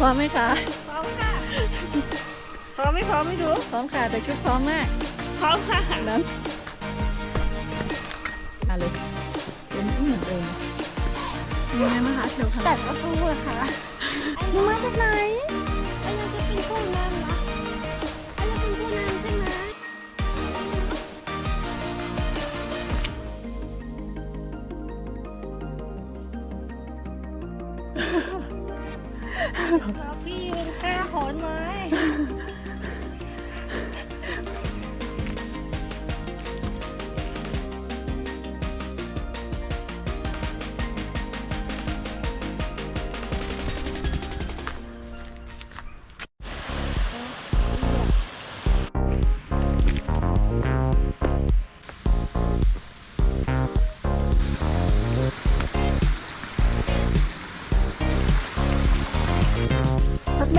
พร้อมไหมคะ พร้อมค่ะ พร้อมไม่พร้อมไม่รู้ พร้อมค่ะแต่ชุดพร้อมมาก พร้อมค่ะนั้นมาเลยเป็นเหมือนเดิมยังไงมาคะเชลค่ะแต่ก็สู้อะค่ะหนูมาจากไหนไอ้เราจะเป็นผู้นำนะไอ้เราเป็นผู้นำใช่ไหมครับ พี่เป็นแค่ขอนไม้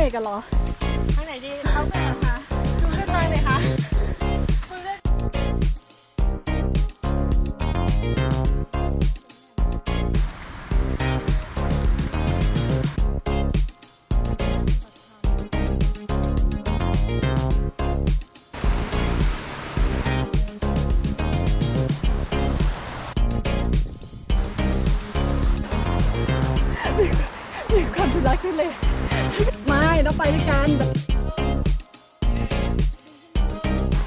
เบรกกันเหรอทางไหนดีเขาเบบคะดูเส้นทางเลยค่ะ รักขึ้นเลย ไม่ต้องไปด้วยกัน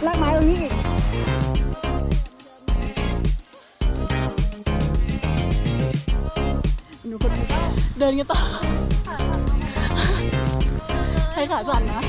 ลากไม้ตรงนี้อีกหนูคนเดินกันต่อใช้ขาสั่นนะ